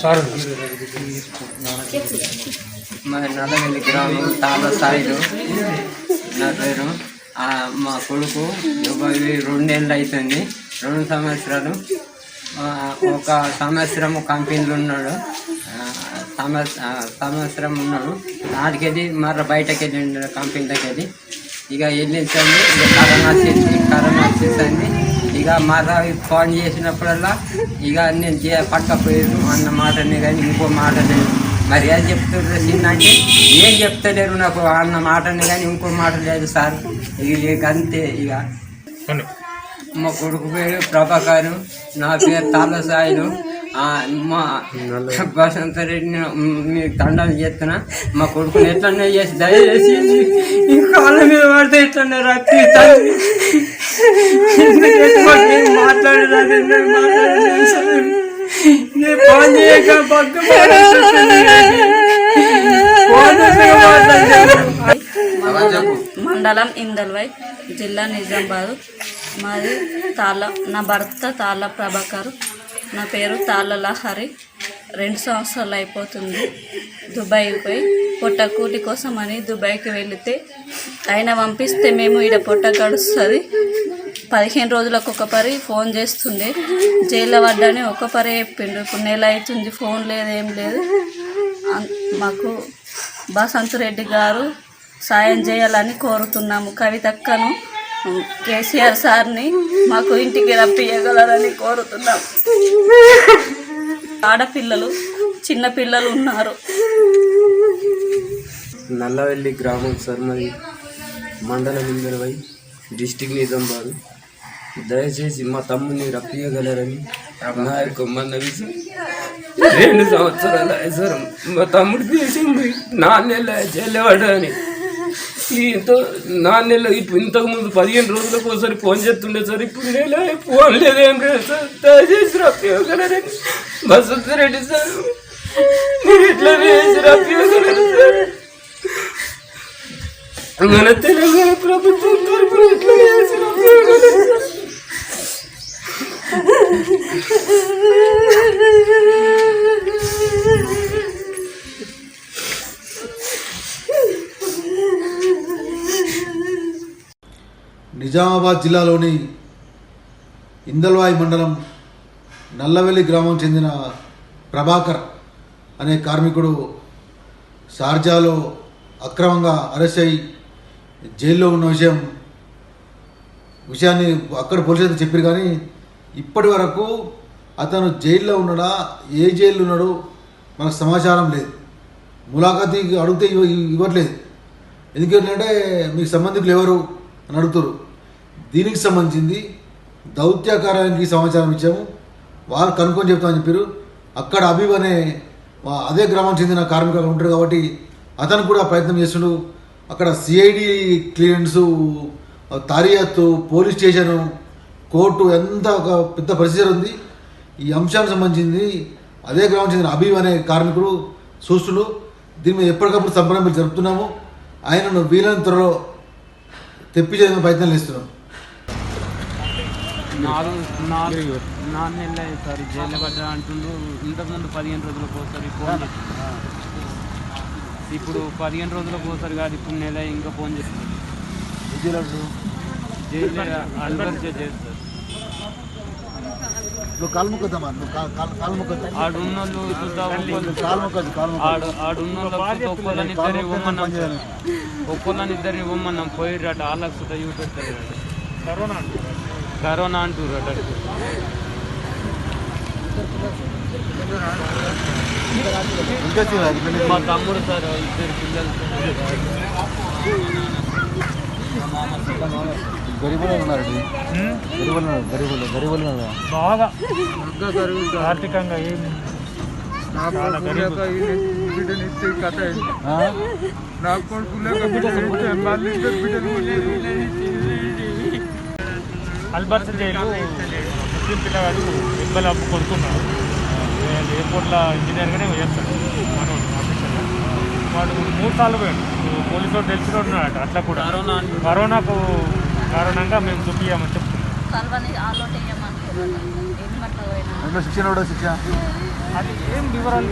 Sir మా నల్లవెల్లి గ్రామం తాళ సాయిలు నా పేరు మా కొడుకు రెండేళ్ళు అవుతుంది. రెండు సంవత్సరాలు ఒక సంవత్సరం కంపెనీలు ఉన్నాడు. సంవత్సరం ఉన్నాడు. నాటికెళ్ళి మర్ర బయటకు వెళ్ళిండు కంపెనీ దగ్గర ఇక వెళ్ళించండి ఇక కరోనా వచ్చేసి కరోనా వచ్చేసింది ఇక మర్ర ఫోన్ చేసినప్పుడల్లా ఇక నేను చే- పట్టకపోయాను అన్న మాటనే కానీ ఇంకో మాట లేదు మరి ఏం చెప్తున్నారు చిన్నంటే ఏం చెప్తలేరు నాకు అన్న మాటనే కానీ ఇంకో మాట లేదు సార్. ఇక అంతే ఇక. మా కొడుకు పేరు ప్రభాకర్. నా పేరు తాళసాయిలు మా బసంత రెడ్డిని మీకు దండాలు చేస్తున్నా. మా కొడుకుని ఎట్లనే చేసి దయచేసి ఈ కాళ్ళ మీద పడితే ఎట్లనే రప్పిస్తాను మాట్లాడలేదు నేను ఫోన్ చేయక పక్క మండలం ఇందల్వై జిల్లా నిజామాబాద్. మాది తాళ్ళ నా భర్త తాళ్ళ ప్రభాకర్ నా పేరు తాళ్ళ లహరి రెండు సంవత్సరాలు అయిపోతుంది దుబాయ్కి పోయి. పొట్ట కూలి కోసం అని దుబాయ్కి వెళితే ఆయన పంపిస్తే మేము ఈడ పొట్ట గడుస్తుంది పదిహేను రోజులకు ఒక పరి ఫోన్ చేస్తుండే. జైల్లో పడ్డానే ఒక పరే చెప్పిండు. ఇప్పుడు నెల అవుతుంది ఫోన్ లేదు ఏం లేదు. మాకు బసంత్ రెడ్డి గారు సాయం చేయాలని కోరుతున్నాము. కవితక్కను కేసీఆర్ సార్ని మాకు ఇంటికి రప్పియగలరని కోరుతున్నాం. ఆడపిల్లలు చిన్న పిల్లలు ఉన్నారు. నల్లవెల్లి గ్రామం సార్ మరి మండలం ఇందరవై డిస్టిక్ నిజామాబాద్ దయచేసి మా తమ్ముని రప్పియగలరని నా యొక్క మనవి సార్. రెండు సంవత్సరాలు సార్ మా తమ్ముడు తీసింది నాన్నెళ్ళ చెల్లెవాడని ఇంత నెల ఇప్పుడు ఇంతకు ముందు పదిహేను రోజులకు ఒకసారి ఫోన్ చేస్తుండే సార్ ఇప్పుడు నేను ఫోన్ లేదేం లేదు సార్. దయచేసి రప్పియగలరని బసంత్ రెడ్డి సార్. మీరు ఇట్లా చేసి సార్. మన తెలంగాణ ప్రభుత్వం తరపున ఇట్లా చేసి రప్పియగలరు సార్. నిజామాబాద్ జిల్లాలోని ఇందల్వాయి మండలం నల్లవెల్లి గ్రామం చెందిన ప్రభాకర్ అనే కార్మికుడు షార్జాలో అక్రమంగా అరెస్ట్ అయి జైల్లో ఉన్న విషయం విషయాన్ని అక్కడ పోలీసులు చెప్పారు కానీ ఇప్పటి వరకు అతను జైల్లో ఉన్నాడా ఏ జైల్లో ఉన్నాడు మనకు సమాచారం లేదు. ములాఖాతీ అడిగితే ఇవ్వ- ఇవ్వట్లేదు. ఎందుకంటే మీకు సంబంధికులు ఎవరు అని అడుగుతారు. దీనికి సంబంధించింది దౌత్య కార్యాలయానికి సమాచారం ఇచ్చాము. వారు కనుక్కొని చెప్తామని చెప్పారు. అక్కడ అబీబ్ అనే అదే గ్రామం చెందిన కార్మికులు ఉంటారు కాబట్టి అతను కూడా ప్రయత్నం చేస్తుండు. అక్కడ సిఐడి క్లియరెన్స్ తారియత్తు పోలీస్ స్టేషను కోర్టు ఎంత ఒక పెద్ద ప్రొసీజర్ ఉంది. ఈ అంశానికి సంబంధించింది అదే గ్రామం చెందిన అబీబ్ అనే కార్మికుడు చూస్తుండు. దీని మీద ఎప్పటికప్పుడు సంప్రదింపులు జరుపుతున్నాము. ఆయనను వీలైన త్వరలో తెప్పించే ప్రయత్నం చేస్తున్నాం. నాలుగు నాలుగు నాలుగు నెలలు అయ్యింది సార్. జైలు పడ్డా అంటుండు. ఇంతకుముందు పదిహేను రోజులకు ఒకసారి ఫోన్ చేసి- ఇప్పుడు పదిహేను రోజులకు ఒకసారి కాదు ఇప్పుడు నెల ఇంకా ఫోన్ చేస్తుంది జైలు అల్బర్ చేస్తారు. నువ్వు కాలు మొక్కద్దామా? నువ్వు కాలు మొక్కద్దా ఆడున్నోళ్ళు చూద్దా ఒక్కోళ్ళు- కాలు మొక్కద్దు కాలు ఆడు ఆడున్నోళ్ళు చూద్దా ఒక్కోళ్ళని ఇద్దరు ఇవ్వమన్నాం. వాళ్ళకి సుధా చూపెడతారు కరోనా కరోనా అంటుర్రట మా తమ్ముడు సార్ ఇద్దరు పిల్లలు గరీబులు ఉన్నారు గరీబులు ఉన్నారు గరీబులు గరీబులు బాగా ఆర్థికంగా ఏం చాలా గరీబ్. అల్బర్ట్ జైలు ముస్లిం పిల్లగాడు ఇబ్బంది అప్పు కొడుతున్నాడు ఎయిర్పోర్ట్లో ఇంజనీర్గానే చేస్తాడు మనోడు ఆఫీసర్గా వాడు మూడు సార్లు పోయాడు. పోలీసు వాడు తెలిసిన ఉన్నాడు అట్లా కూడా. కరోనా కరోనాకు కారణంగా మేము చూపించామని చెప్తున్నాం. అది ఏం వివరాలు